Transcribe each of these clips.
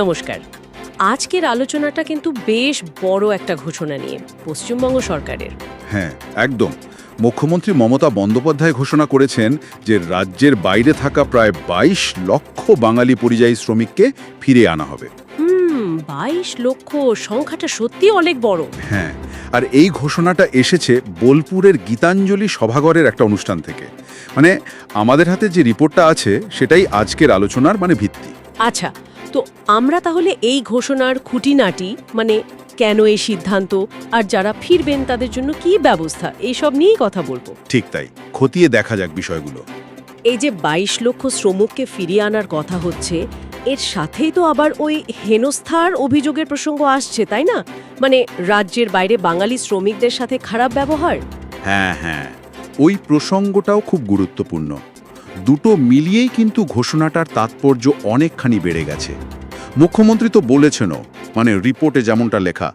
নমস্কার। আজকের আলোচনাটা কিন্তু বেশ বড় একটা ঘোষণা নিয়ে পশ্চিমবঙ্গ সরকারের। হ্যাঁ একদম। মুখ্যমন্ত্রী মমতা বন্দ্যোপাধ্যায় ঘোষণা করেছেন যে রাজ্যের বাইরে থাকা প্রায় ২২ লক্ষ বাঙালি পরিযায়ী শ্রমিককে ফিরে আনা হবে। হুম বাইশ লক্ষ সংখ্যাটা সত্যি অনেক বড়। হ্যাঁ আর এই ঘোষণাটা এসেছে বোলপুরের গীতাঞ্জলি সভাঘরের একটা অনুষ্ঠান থেকে। মানে আমাদের হাতে যে রিপোর্টটা আছে সেটাই আজকের আলোচনার মানে ভিত্তি। আচ্ছা তো আমরা তাহলে এই ঘোষণার খুঁটিনাটি মানে কেন এই সিদ্ধান্ত আর যারা ফিরবেন তাদের জন্য কি ব্যবস্থা এইসব নিয়েই কথা বলব। ঠিক তাই খতিয়ে দেখা যাক বিষয়গুলো। এই যে বাইশ লক্ষ শ্রমিককে ফিরিয়ে আনার কথা হচ্ছে এর সাথেই তো আবার ওই হেনস্থার অভিযোগের প্রসঙ্গ আসছে তাই না? মানে রাজ্যের বাইরে বাঙালি শ্রমিকদের সাথে খারাপ ব্যবহার। হ্যাঁ হ্যাঁ ওই প্রসঙ্গটাও খুব গুরুত্বপূর্ণ। দুটো মিলিয়েই কিন্তু ঘোষণাটার তাৎপর্য অনেকখানি বেড়ে গেছে। মুখ্যমন্ত্রী তো বলেছেনও মানে রিপোর্টে যেমনটা লেখা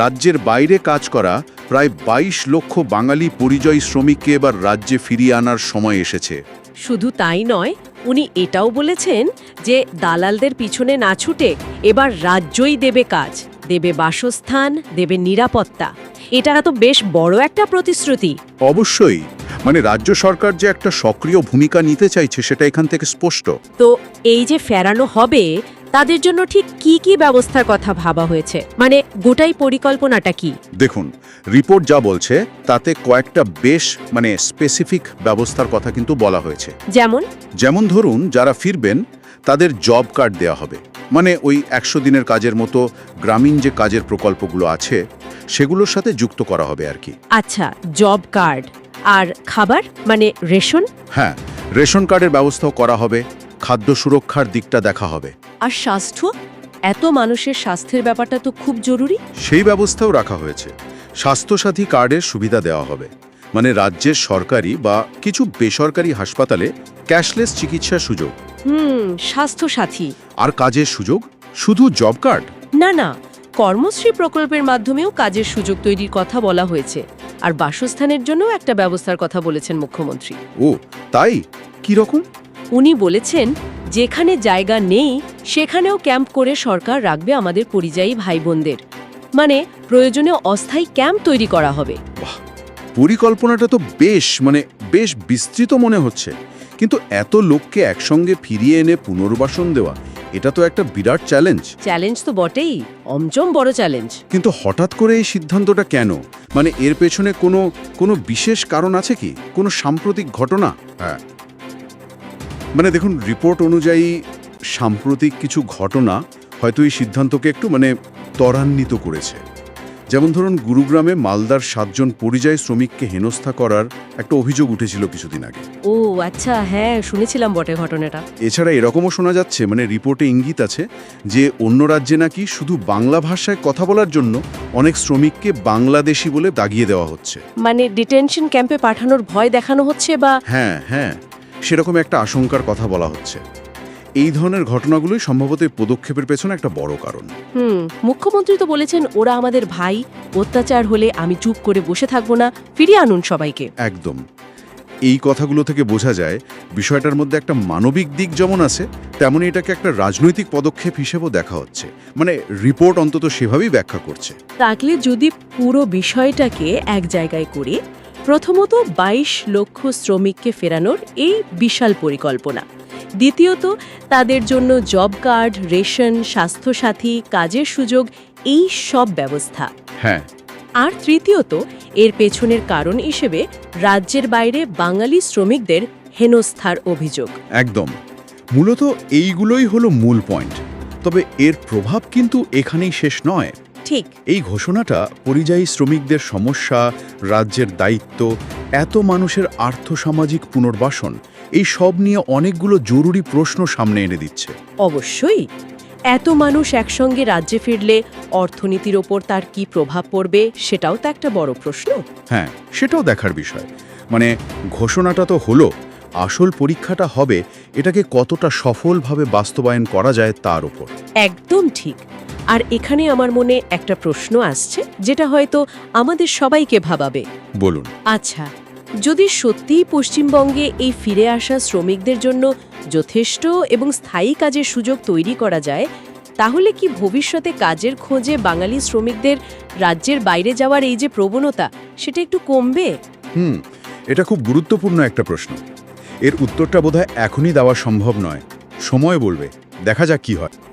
রাজ্যের বাইরে কাজ করা প্রায় ২২ লক্ষ বাঙালি পরিযায়ী শ্রমিককে এবার রাজ্যে ফিরিয়ে আনার সময় এসেছে। শুধু তাই নয় উনি এটাও বলেছেন যে দালালদের পিছনে না ছুটে এবার রাজ্যই দেবে কাজ দেবে বাসস্থান দেবে নিরাপত্তা। এটা তো বেশ বড় একটা প্রতিশ্রুতি। অবশ্যই মানে রাজ্য সরকার যে একটা সক্রিয় ভূমিকা নিতে চাইছে সেটা এখান থেকে স্পষ্ট। তো এই যে ফেরানো হবে তাদের জন্য ঠিক কি কি ব্যবস্থার কথা ভাবা হয়েছে? মানে গোটাই পরিকল্পনাটা কি? দেখুন রিপোর্ট যা বলছে তাতে কয়েকটা বেশ মানে স্পেসিফিক ব্যবস্থার কথা কিন্তু বলা হয়েছে। যেমন? যেমন ধরুন যারা ফিরবেন তাদের জব কার্ড দেওয়া হবে। মানে ওই একশো দিনের কাজের মতো গ্রামীণ যে কাজের প্রকল্পগুলো আছে সেগুলোর সাথে যুক্ত করা হবে আর কি। আচ্ছা জব কার্ড আর খাবার মানে রেশন? হ্যাঁ রেশন কার্ডের ব্যবস্থাও করা হবে খাদ্য সুরক্ষার দিকটা দেখা হবে। আর স্বাস্থ্য? এত মানুষের স্বাস্থ্যের ব্যাপারটা তো খুব জরুরি। সেই ব্যবস্থাও রাখা হয়েছে। স্বাস্থ্যসাথী কার্ডের সুবিধা দেওয়া হবে। মানে রাজ্যের সরকারি বা কিছু বেসরকারি হাসপাতালে ক্যাশলেস চিকিৎসার সুযোগ। হুম স্বাস্থ্য সাথী আর কাজের সুযোগ? শুধু জব কার্ড? না না কর্মশ্রী প্রকল্পের মাধ্যমেও কাজের সুযোগ তৈরির কথা বলা হয়েছে। আর বাসস্থানের জন্য একটা ব্যবস্থার কথা বলেছেন মুখ্যমন্ত্রী। ও তাই? কি রকম? উনি বলেছেন যেখানে জায়গা নেই সেখানেও ক্যাম্প করে সরকার রাখবে আমাদের পরিযায়ী ভাই বোনদের মানে প্রয়োজনে অস্থায়ী ক্যাম্প তৈরি করা হবে। পরিকল্পনাটা তো বেশ মানে বেশ বিস্তৃত মনে হচ্ছে। কিন্তু এত লোককে একসঙ্গে ফিরিয়ে এনে পুনর্বাসন দেওয়া এটা তো একটা বিরাট চ্যালেঞ্জ চ্যালেঞ্জ তো বটেই অমচম বড় চ্যালেঞ্জ কিন্তু হঠাৎ করে এই সিদ্ধান্তটা কেন? মানে এর পেছনে কোনো কোনো বিশেষ কারণ আছে কি? কোনো সাম্প্রতিক ঘটনা? হ্যাঁ। মানে দেখুন রিপোর্ট অনুযায়ী সাম্প্রতিক কিছু ঘটনা হয়তো এই সিদ্ধান্তকে একটু মানে ত্বরান্বিত করেছে। যেমন ধরুন গুরুগ্রামে মালদার সাতজন পরিযায়ী শ্রমিককে হেনস্থা করার একটা অভিযোগ উঠেছিল কিছুদিন আগে। ও আচ্ছা হ্যাঁ শুনেছিলাম বটে ঘটনাটা। এছাড়া এরকমও শোনা যাচ্ছে মানে রিপোর্টে ইঙ্গিত আছে যে অন্য রাজ্যে নাকি শুধু বাংলা ভাষায় কথা বলার জন্য অনেক শ্রমিককে বাংলাদেশি বলে দাগিয়ে দেওয়া হচ্ছে। মানে ডিটেনশন ক্যাম্পে পাঠানোর ভয় দেখানো হচ্ছে বা হ্যাঁ হ্যাঁ সেরকম একটা আশঙ্কার কথা বলা হচ্ছে। এই ধরনের ঘটনাগুলোই সম্ভবত এই পদক্ষেপের পেছনে একটা বড় কারণ। হুম মুখ্যমন্ত্রী তো বলেছেন ওরা আমাদের ভাই অত্যাচার হলে আমি চুপ করে বসে থাকব না ফিরিয়ে আনুন সবাইকে। একদম। এই কথাগুলো থেকে বোঝা যায় বিষয়টার মধ্যে একটা মানবিক দিক যেমন আছে তেমনই এটাকে একটা রাজনৈতিক পদক্ষেপ হিসেবেও দেখা হচ্ছে। মানে রিপোর্ট অন্তত সেভাবেই ব্যাখ্যা করছে। তাকলে যদি পুরো বিষয়টাকে এক জায়গায় করি প্রথমত ২২ লক্ষ শ্রমিককে ফেরানোর এই বিশাল পরিকল্পনা। দ্বিতীয়ত তাদের জন্য জব কার্ড রেশন স্বাস্থ্যসাথী কাজের সুযোগ এই সব ব্যবস্থা। হ্যাঁ। আর তৃতীয়ত এর পেছনের কারণ হিসেবে রাজ্যের বাইরে বাঙালি শ্রমিকদের হেনস্থার অভিযোগ। একদম। মূলত এইগুলোই হলো মূল পয়েন্ট। তবে এর প্রভাব কিন্তু এখানেই শেষ নয়। ঠিক। এই ঘোষণাটা পরিযায়ী শ্রমিকদের সমস্যা রাজ্যের দায়িত্ব এত মানুষের আর্থসামাজিক পুনর্বাসন এই সব নিয়ে অনেকগুলো জরুরি প্রশ্ন সামনে এনে দিচ্ছে। অবশ্যই। এত মানুষ একসঙ্গে রাজ্যে ফিরলে অর্থনীতির ওপর তার কি প্রভাব পড়বে সেটাও তো একটা বড় প্রশ্ন। হ্যাঁ সেটাও দেখার বিষয়। মানে ঘোষণাটা তো হলো আসল পরীক্ষাটা হবে এটাকে কতটা সফলভাবে বাস্তবায়ন করা যায় তার উপর একদম ঠিক। আর এখানে আমার মনে একটা প্রশ্ন আসছে যেটা হয়তো আমাদের সবাইকে ভাবাবে। বলুন। আচ্ছা যদি সত্যিই পশ্চিমবঙ্গে এই ফিরে আসা শ্রমিকদের জন্য যথেষ্ট এবং স্থায়ী কাজের সুযোগ তৈরি করা যায়, তাহলে কি ভবিষ্যতে কাজের খোঁজে বাঙালি শ্রমিকদের রাজ্যের বাইরে যাওয়ার এই যে প্রবণতা, সেটা একটু কমবে? হুম, এটা খুব গুরুত্বপূর্ণ একটা প্রশ্ন। এর উত্তরটা বোধহয় এখনই দেওয়া সম্ভব নয়। সময় বলবে, দেখা যাক কি হয়।